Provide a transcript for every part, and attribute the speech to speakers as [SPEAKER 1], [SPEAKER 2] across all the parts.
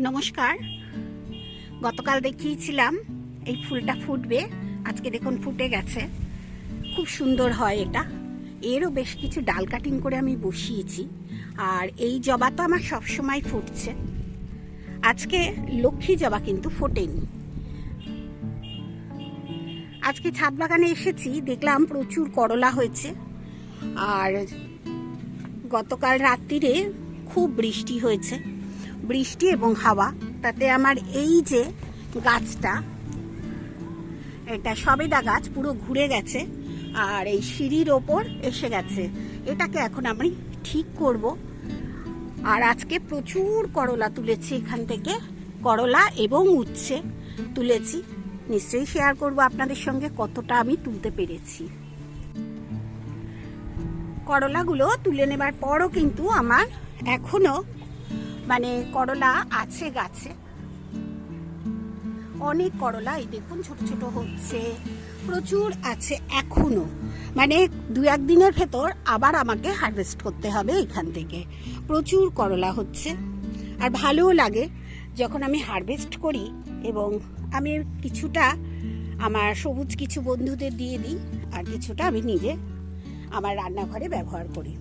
[SPEAKER 1] নমস্কার। গতকাল দেখিয়েছিলাম এই ফুলটা ফুটবে, আজকে দেখুন ফুটে গেছে। খুব সুন্দর হয় এটা। এরও বেশ কিছু ডাল কাটিং করে আমি বসিয়েছি। আর এই জবা তো আমার সবসময় ফুটছে। আজকে লক্ষ্মী জবা কিন্তু ফোটেনি। আজকে ছাদ বাগানে এসেছি, দেখলাম প্রচুর করলা হয়েছে। আর গতকাল রাত্রিরে খুব বৃষ্টি হয়েছে। বৃষ্টি এবং হাওয়া, তাতে আমার এই যে গাছটা, এটা সবেদা গাছ পুরো ঘুরে গেছে আর এই সিঁড়ির ওপর এসে গেছে। এটাকে এখন আমি ঠিক করব। আর আজকে প্রচুর করলা তুলেছি এখান থেকে, করলা এবং উচ্ছে তুলেছি। নিশ্চয়ই শেয়ার করব আপনাদের সঙ্গে কতটা আমি তুলতে পেরেছি। করলাগুলো তুলে নেবার পরও কিন্তু আমার এখনও মানে করলা আছে গাছে। অনেক করলা, এই দেখুন ছোট ছোট হচ্ছে। প্রচুর আছে এখনও। মানে দু একদিনের ভেতর আবার আমাকে হারভেস্ট করতে হবে এখান থেকে। প্রচুর করলা হচ্ছে। আর ভালোও লাগে যখন আমি হারভেস্ট করি এবং আমি কিছুটা আমার সবুজ কিছু বন্ধুদের দিয়ে দিই আর কিছুটা আমি নিজে আমার রান্নাঘরে ব্যবহার করি।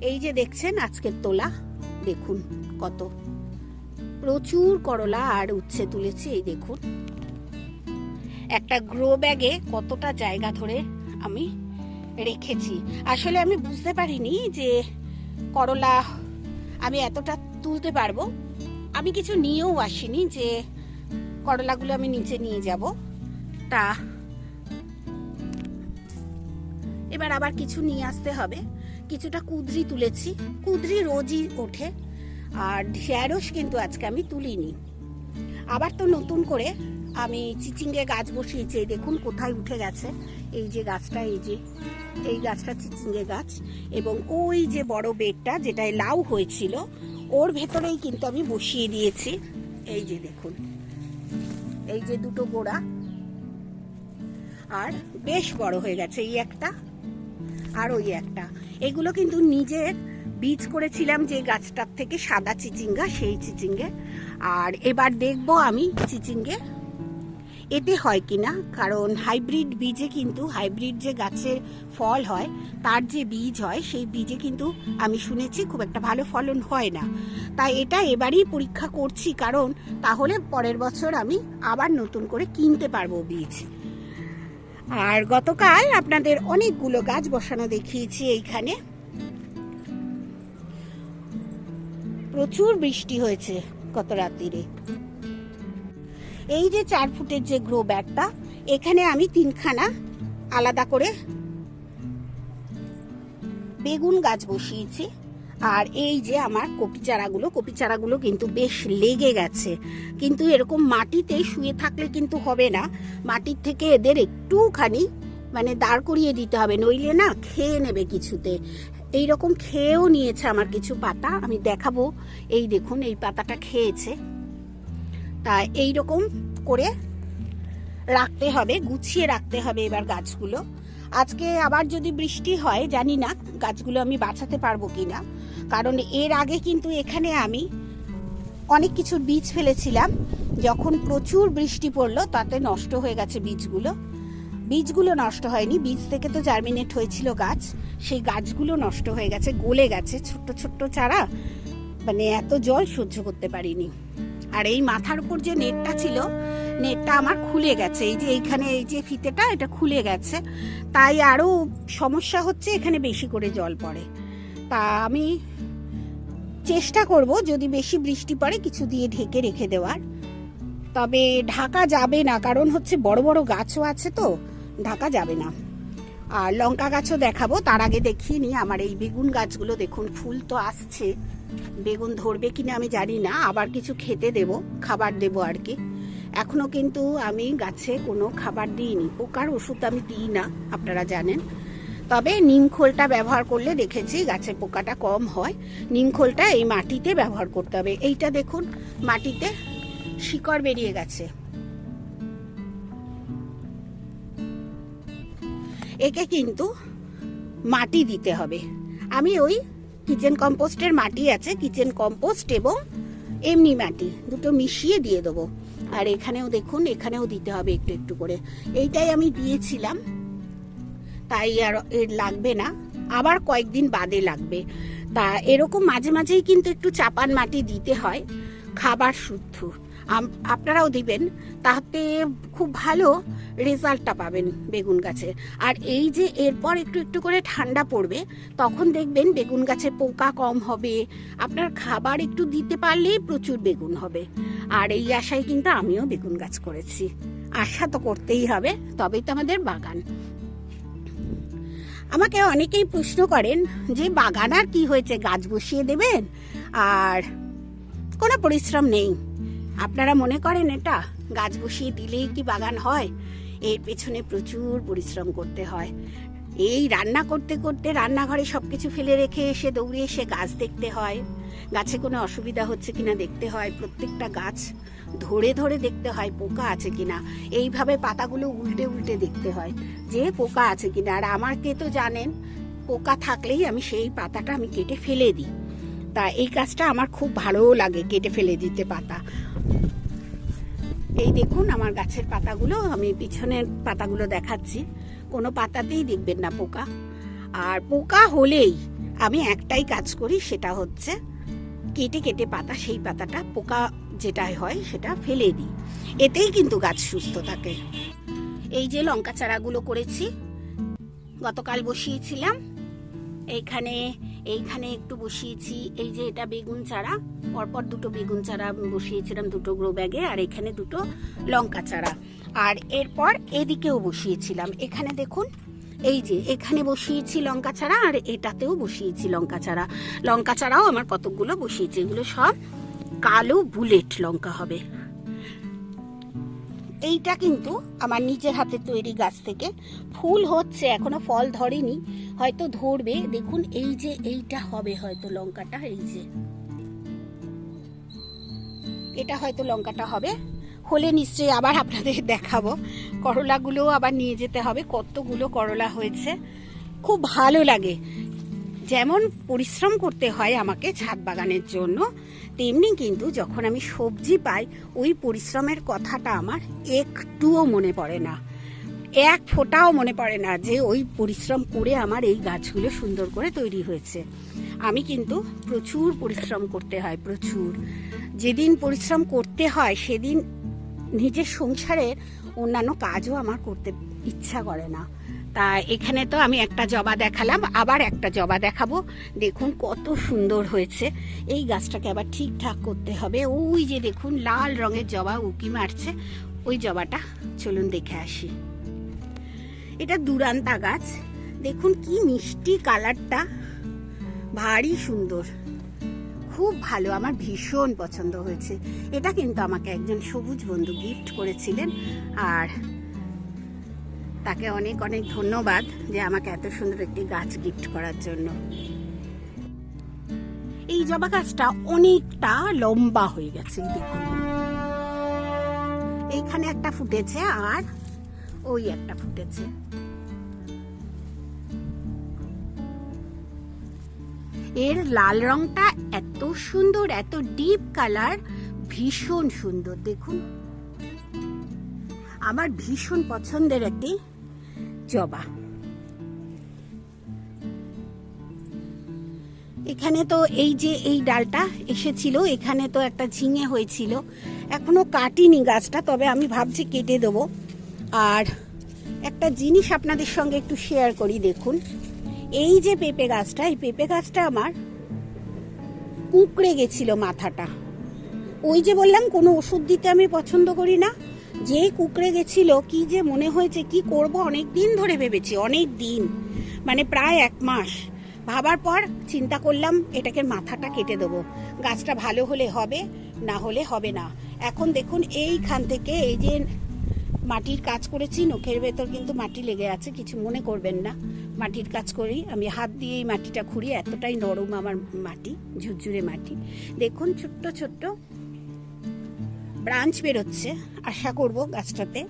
[SPEAKER 1] এই যে দেখছেন আজকের তোলা। দেখুন কত। প্রচুর করলা আর উচ্ছে তুলেছি, এই দেখুন। একটা গ্রো ব্যাগে কতটা জায়গা ধরে আমি রেখেছি। আসলে আমি বুঝতে পারিনি যে করলা আমি এতটা তুলতে পারব। আমি কিছু নিয়েও আসিনি যে করলাগুলো আমি নিচে নিয়ে যাব। তা, এবার আবার কিছু নিয়ে আসতে হবে। কিছুটা কুদরি তুলেছি। কুদরি রোজই ওঠে, আর ঢেঁড়স কিন্তু আজকে আমি তুলিনি। আবার তো নতুন করে আমি চিচিঙ্গে গাছ বসিয়েছি, এই দেখুন কোথায় উঠে গেছে। এই যে গাছটা, এই যে, এই গাছটা চিচিঙ্গে গাছ। এবং ওই যে বড় বেডটা যেটায় লাউ হয়েছিল, ওর ভেতরেই কিন্তু আমি বসিয়ে দিয়েছি। এই যে দেখুন, এই যে দুটো গোড়া। আর বেশ বড় হয়ে গেছে এই একটা, আর ওই একটা। এগুলো কিন্তু নিজের বীজ করেছিলাম যে গাছটার থেকে সাদা চিচিঙ্গা, সেই চিচিঙ্গে। আর এবার দেখব আমি চিচিঙ্গে এতে হয় কিনা। কারণ হাইব্রিড বীজে কিন্তু, হাইব্রিড যে গাছের ফল হয়, তার যে বীজ হয়, সেই বীজে কিন্তু আমি শুনেছি খুব একটা ভালো ফলন হয় না। তাই এটা এবারই পরীক্ষা করছি, কারণ তাহলে পরের বছর আমি আবার নতুন করে কিনতে পারব বীজ। আর গতকাল আপনাদের অনেকগুলো গাছ বসানো দেখিয়েছি এইখানে। প্রচুর বৃষ্টি হয়েছে গত রাত্রিরে। এই যে চার ফুটের যে গ্রো ব্যাগটা এখানে আমি তিনখানা আলাদা করে বেগুন গাছ বসিয়েছি। আর এই যে আমার কপি চারাগুলো কপি চারাগুলো কিন্তু বেশ লেগে গেছে। কিন্তু এরকম মাটিতে শুয়ে থাকলে কিন্তু হবে না। মাটির থেকে এদের একটুখানি মানে দাঁড় করিয়ে দিতে হবে, নইলে না খেয়ে নেবে কিছুতে। এই রকম খেয়েও নিয়েছে আমার কিছু পাতা, আমি দেখাবো। এই দেখুন, এই পাতাটা খেয়েছে। তা এই রকম করে রাখতে হবে, গুছিয়ে রাখতে হবে এবার গাছগুলো। আজকে আবার যদি বৃষ্টি হয়, জানি না গাছগুলো আমি বাঁচাতে পারব কিনা। কারণ এর আগে কিন্তু এখানে আমি অনেক কিছুর বীজ ফেলেছিলাম। যখন প্রচুর বৃষ্টি পড়ল, তাতে নষ্ট হয়ে গেছে বীজগুলো। বীজগুলো নষ্ট হয়নি। বীজ থেকে তো জার্মিনেট হয়েছিল গাছ। সেই গাছগুলো নষ্ট হয়ে গেছে, গলে গেছে। ছোট্ট ছোট্ট চারা মানে এত জল সহ্য করতে পারিনি। আর এই মাথার উপর যে নেটটা ছিল, নেটটা আমার খুলে গেছে। এই যে এইখানে, এই যে ফিতেটা, এটা খুলে গেছে। তাই আরও সমস্যা হচ্ছে, এখানে বেশি করে জল পড়ে। তা আমি চেষ্টা করব যদি বেশি বৃষ্টি পড়ে কিছু দিয়ে ঢেকে রেখে দেওয়ার। তবে ঢাকা যাবে না, কারণ হচ্ছে বড় বড় গাছও আছে তো, ঢাকা যাবে না। আর লঙ্কা গাছও দেখাবো, তার আগে দেখিয়ে নিই আমার এই বেগুন গাছগুলো। দেখুন, ফুল তো আসছে। বেগুন ধরবে কিনা আমি জানি না, আবার কিছু খেতে দেব, খাবার দেব আর কি। এখনও কিন্তু আমি গাছে কোনো খাবার দিইনি। পোকার ওষুধ আমি দিই না, আপনারা জানেন। তবে নিম খোলটা ব্যবহার করলে দেখেছি গাছের পোকাটা কম হয়। নিম খোলটা এই মাটিতে ব্যবহার করতে হবে। এইটা দেখুন, মাটিতে শিকড় বেরিয়ে গেছে। একে কিন্তু মাটি দিতে হবে। আমি ওই কিচেন কম্পোস্টের মাটি আছে, কিচেন কম্পোস্ট এবং এমনি মাটি, দুটো মিশিয়ে দিয়ে দেবো। আর এখানেও দেখুন, এখানেও দিতে হবে একটু একটু করে। এইটাই আমি দিয়েছিলাম। তাই আর এর লাগবে না। আবার কয়েকদিন বাদে লাগবে। তা এরকম মাঝে মাঝেই কিন্তু একটু চাপান মাটি দিতে হয়। খাবার শুদ্ধ। আপনারাও দিবেন। তাতে খুব ভালো রেজাল্টটা পাবেন বেগুন গাছে। আর এই যে এরপর একটু একটু করে ঠান্ডা পড়বে, তখন দেখবেন বেগুন গাছে পোকা কম হবে। আপনার খাবার একটু দিতে পারলেই প্রচুর বেগুন হবে। আর এই আশায় কিন্তু আমিও বেগুন গাছ করেছি। আশা তো করতেই হবে, তবেই তো আমাদের বাগান। আমাকে অনেকেই প্রশ্ন করেন যে, বাগান আর কি হয়েছে? গাছ বসিয়ে দেবেন? আর কোনো পরিশ্রম নেই। আপনারা মনে করেন এটা? গাছ বসিয়ে দিলেই কি বাগান হয়? এর পেছনে প্রচুর পরিশ্রম করতে হয়। এই রান্না করতে করতে রান্নাঘরে সব কিছু ফেলে রেখে এসে দৌড়ে এসে গাছ দেখতে হয়। গাছে কোনো অসুবিধা হচ্ছে কিনা দেখতে হয়। প্রত্যেকটা গাছ ধরে ধরে দেখতে হয় পোকা আছে কিনা। এইভাবে পাতাগুলো উল্টে উল্টে দেখতে হয় যে পোকা আছে কিনা। আর আমাকে তো জানেন, পোকা থাকলেই আমি সেই পাতাটা আমি কেটে ফেলে দিই। তা এই কাজটা আমার খুব ভালোও লাগে কেটে ফেলে দিতে পাতা। এই দেখুন আমার গাছের পাতাগুলো, আমি পিছনের পাতাগুলো দেখাচ্ছি। কোনো পাতাতেই দেখবেন না পোকা। আর পোকা হলেই আমি একটাই কাজ করি, সেটা হচ্ছে কেটে কেটে পাতা, সেই পাতাটা পোকা যেটাই হয় সেটা ফেলে দিই। এতেই কিন্তু গাছ সুস্থ থাকে। এই যে লঙ্কা চারাগুলো করেছি, গতকাল বসিয়েছিলাম। এইখানে এইখানে একটু বসিয়েছি। এই যে এটা বেগুন চারা, পরপর দুটো বেগুন চারা বসিয়েছিলাম দুটো গ্রো ব্যাগে আর এখানে দুটো লঙ্কা চারা। আর এরপর এদিকেও বসিয়েছিলাম। এখানে দেখুন, এই যে এখানে বসিয়েছি লঙ্কা চারা, আর এটাতেও বসিয়েছি লঙ্কা চারা। লঙ্কা চারাও আমার কতকগুলো বসিয়েছি। এগুলো সব কালো বুলেট লঙ্কা হবে। এইটা কিন্তু আমার নিজের হাতে তৈরি গাছ থেকে। ফুল হচ্ছে, এখনও ফল ধরেনি, হয়তো ধরবে। দেখুন, এই যে এইটা হবে হয়তো লঙ্কাটা, এই যে। এটা হয়তো লঙ্কাটা হবে। হলে নিশ্চয়ই আবার আপনাদের দেখাবো। করলাগুলো আবার নিয়ে যেতে হবে। কতগুলো করলা হয়েছে। খুব ভালো লাগে। যেমন পরিশ্রম করতে হয় আমাকে ছাদ বাগানের জন্য, তেমনি কিন্তু যখন আমি সবজি পাই, ওই পরিশ্রমের কথাটা আমার একটুও মনে পড়ে না। এক ফোঁটাও মনে পড়ে না যে ওই পরিশ্রম করে আমার এই গাছগুলো সুন্দর করে তৈরি হয়েছে। আমি কিন্তু প্রচুর পরিশ্রম করতে হয়, প্রচুর। যেদিন পরিশ্রম করতে হয়, সেদিন নিজের সংসারের অন্যান্য কাজও আমার করতে ইচ্ছা করে না। তা এখানে তো আমি একটা জবা দেখালাম, আবার একটা জবা দেখাবো। দেখুন কত সুন্দর হয়েছে। এই গাছটাকে আবার ঠিকঠাক করতে হবে। ওই যে দেখুন, লাল রঙের জবা উকি মারছে। ওই জবাটা চলুন দেখে আসি। এটা দুরান্তা গাছ। দেখুন কি মিষ্টি কালারটা। ভারী সুন্দর। খুব ভালো, আমার ভীষণ পছন্দ হয়েছে। এটা কিন্তু আমাকে একজন সবুজ বন্ধু গিফট করেছিলেন। আর তাকে অনেক অনেক ধন্যবাদ যে আমাকে এত সুন্দর একটি গাছ গিফট করার জন্য। এই জবা গাছটা অনেকটা লম্বা হয়ে গেছে দেখুন। এইখানে একটা ফুটেছে আর ওই একটা ফুটেছে। এর লাল রংটা এত সুন্দর, এত ডিপ কালার, ভীষণ সুন্দর, দেখুন। আমার ভীষণ পছন্দের একটি জবা। এখানে তো এই যে এই ডালটা এসেছিল, এখানে তো একটা ঝিঙে হয়েছিল। এখনও কাটিনি গাছটা, তবে আমি ভাবছি কেটে দেবো। আর একটা জিনিস আপনাদের সঙ্গে একটু শেয়ার করি, দেখুন। এই যে পেঁপে গাছটা, এই পেঁপে গাছটা আমার কুঁকড়ে গেছিল মাথাটা। ওই যে বললাম, কোনো ওষুধ দিতে আমি পছন্দ করি না। যে কুকড়ে গেছিল, কি যে মনে হয়েছে, কি করব অনেক দিন ধরে ভেবেছি অনেক দিন মানে প্রায় এক মাস। ভাবার পর চিন্তা করলাম, এটাকে মাথাটা কেটে দেবো। গাছটা ভালো হলে হবে, না হলে হবে না। এখন দেখুন, এইখান থেকে এই যে মাটির কাজ করেছি, নখের ভেতর কিন্তু মাটি লেগে আছে, কিছু মনে করবেন না। মাটির কাজ করি, আমি হাত দিয়ে এই মাটিটা খুঁড়ি, এতটাই নরম আমার মাটি, ঝুরঝুরে মাটি। দেখুন, ছোট্ট ছোট্ট ব্রাঞ্চ বেরোচ্ছে, আশা করব গাছটাতে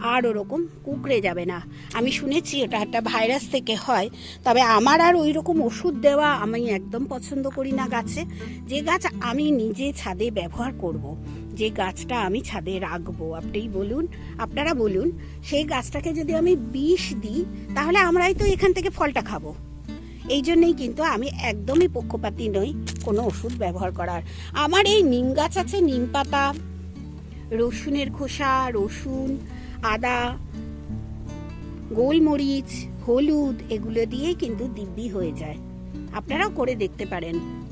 [SPEAKER 1] আর ওরকম কুকড়ে যাবে না। আমি শুনেছি ওটা একটা ভাইরাস থেকে হয়, তবে আমার আর ওই রকম ওষুধ দেওয়া আমি একদম পছন্দ করি না গাছে। যে গাছ আমি নিজে ছাদে ব্যবহার করব। যে গাছটা আমি ছাদে রাখব আপনি বলুন, আপনারা বলুন, সেই গাছটাকে যদি আমি বিষ দিই, তাহলে আমরাই তো এখান থেকে ফলটা খাব। এই জন্যেই কিন্তু আমি একদমই পক্ষপাতী নই কোনো ওষুধ ব্যবহার করার। আমার এই নিম গাছ আছে, নিম পাতা রসুনের খোসা, রসুন, আদা, গোলমরিচ, হলুদ, এগুলো দিয়েই কিন্তু দিব্যি হয়ে যায়। আপনারাও করে দেখতে পারেন।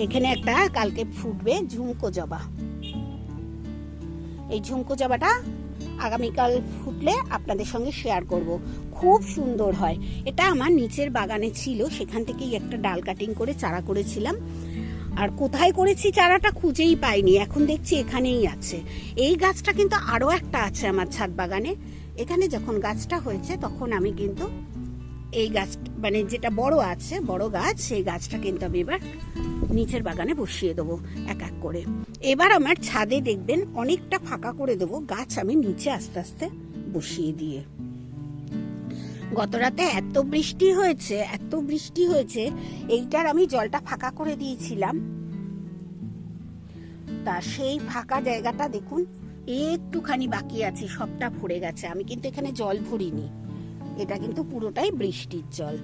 [SPEAKER 1] এখানে একটা কালকে ফুটবে ঝুমকো জবা। এই ঝুমকো জবাটা আগামীকাল ফুটলে আপনাদের সঙ্গে শেয়ার করব। খুব সুন্দর হয়। এটা আমার নিচের বাগানে ছিল, সেখান থেকেই একটা ডাল কাটিং করে চারা করেছিলাম। আর কোথায় করেছি চারাটা খুঁজেই পাইনি, এখন দেখছি এখানেই আছে। এই গাছটা কিন্তু আরও একটা আছে আমার ছাদ বাগানে। এখানে যখন গাছটা হয়েছে তখন আমি কিন্তু এই গাছ মানে যেটা বড় আছে, বড় গাছ, সেই গাছটা কিন্তু আমি এবার নিচের বাগানে বসিয়ে দেবো এক এক করে। এবার আমার ছাদে দেখবেন অনেকটা ফাঁকা করে দেবো গাছ আমি নিচে আস্তে আস্তে বসিয়ে দিয়ে। গত রাতে এত বৃষ্টি হয়েছে, এত বৃষ্টি হয়েছে, এইটার আমি জলটা ফাঁকা করে দিয়েছিলাম। তা সেই ফাঁকা জায়গাটা দেখুন, একটুখানি বাকি আছে, সবটা ভরে গেছে। আমি কিন্তু এখানে জল ভরিনি, এটা কিন্তু পুরোটাই বৃষ্টির জল।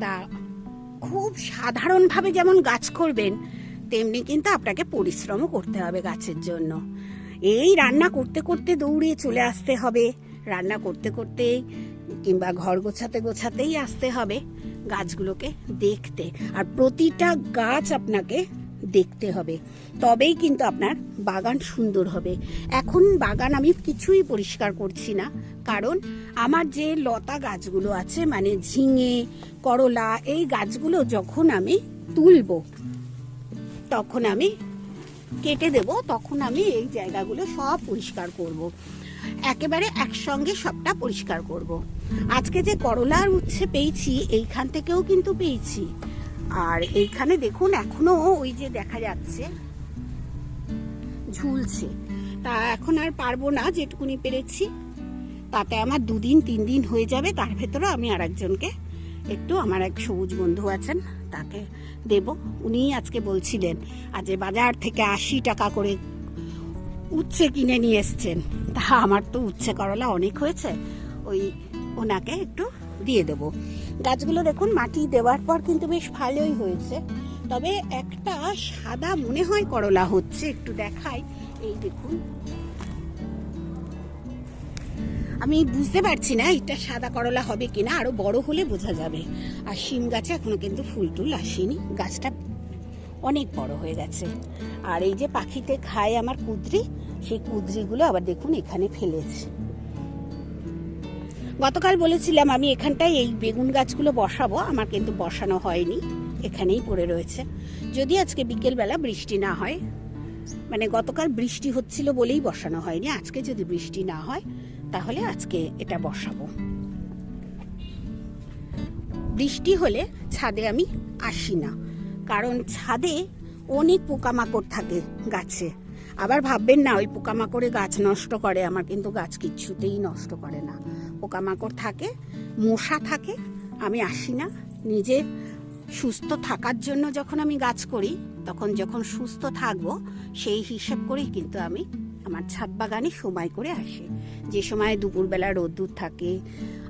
[SPEAKER 1] তা খুব সাধারণভাবে যেমন গাছ করবেন, তেমনি কিন্তু আপনাকে পরিশ্রমও করতে হবে গাছের জন্য। এই রান্না করতে করতে দৌড়ে চলে আসতে হবে। রান্না করতে করতে কিংবা ঘর গোছাতে গোছাতেই আসতে হবে গাছগুলোকে দেখতে। আর প্রতিটা গাছ আপনাকে দেখতে হবে। তবেই কিন্তু আপনার বাগান সুন্দর হবে। এখন বাগান আমি কিছুই পরিষ্কার করছি না। কারণ আমার যে লতা গাছগুলো আছে মানে ঝিঙে, করলা, এই গাছগুলো যখন আমি তুলব, তখন আমি কেটে দেব, তখন আমি এই জায়গাগুলো সব পরিষ্কার করব। একেবারে একসঙ্গে সবটা পরিষ্কার করব। আজকে যে করলার উচ্ছে পেয়েছি, এইখান থেকেও কিন্তু পেয়েছি। আর এইখানে দেখুন, এখনও ওই যে দেখা যাচ্ছে, ঝুলছে। তা এখন আর পারব না, যেটুকুনি পেরেছি। তাতে আমার দুদিন, তিন দিন হয়ে যাবে, তার ভেতরে আমি আর একজনকে একটু, আমার এক সবুজ বন্ধু আছেন, তাকে দেব। উনি আজকে বলছিলেন, আজ বাজার থেকে আশি টাকা করে উচ্ছে কিনে নিয়ে এসছেন। তা আমার তো উচ্ছে করলা অনেক হয়েছে। ওই ওনাকে একটু দিয়ে দেব। গাছগুলো দেখুন, মাটি দেওয়ার পর কিন্তু বেশ ভালোই হয়েছে। তবে একটা সাদা মনে হয় করলা হচ্ছে, একটু দেখাই। এই দেখুন। আমি বুঝতে পারছি না এটা সাদা করলা হবে কিনা, আরও বড় হলে বোঝা যাবে। আর শিম গাছে এখনও কিন্তু ফুল টুল আসেনি। গাছটা অনেক বড় হয়ে গেছে। আর এই যে পাখিতে খায় আমার কুদ্রি, সেই কুদ্রিগুলো আবার দেখুন এখানে ফেলেছে। গতকাল বলেছিলাম আমি এখানটায় এই বেগুন গাছগুলো বসাবো, আমার কিন্তু বসানো হয়নি, এখানেই পড়ে রয়েছে। যদি আজকে বিকেলবেলা বৃষ্টি না হয় মানে গতকাল বৃষ্টি হচ্ছিল বলেই বসানো হয়নি, আজকে যদি বৃষ্টি না হয়, তাহলে আজকে এটা বসাবো। বৃষ্টি হলে ছাদে আমি আসি না। কারণ ছাদে অনেক পোকামাকড় থাকে গাছে। আবার ভাববেন না, ওই পোকামাকড়ে গাছ নষ্ট করে আমার, কিন্তু গাছ কিচ্ছুতেই নষ্ট করে না। পোকামাকড় থাকে, মশা থাকে, আমি আসি না। নিজের সুস্থ থাকার জন্য যখন আমি গাছ করি, তখন যখন সুস্থ থাকব, সেই হিসেব করেই কিন্তু আমি আমার ছাদ বাগানে সময় করে আসি। যে সময় দুপুরবেলা রোদ্দুর থাকে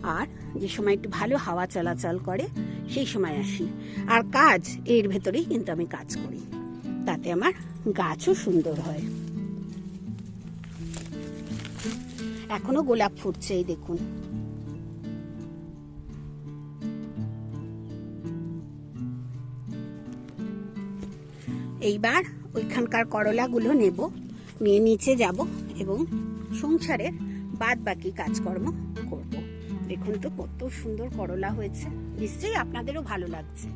[SPEAKER 1] আর যে সময় একটু ভালো হাওয়া চলাচল করে, সেই সময় আসি। আর কাজ, এর ভেতরেই কিন্তু আমি কাজ করি। তাতে আমার গাছও সুন্দর হয়। এখনও গোলাপ ফুটছে, এই দেখুন। এইবার ওইখানকার করলাগুলো নেব, নিয়ে নিচে যাব এবং সংসারের বাদ বাকি কাজকর্ম দেখুন তো কত সুন্দর করলা হয়েছে। নিশ্চয়ই আপনাদেরও ভালো লাগছে।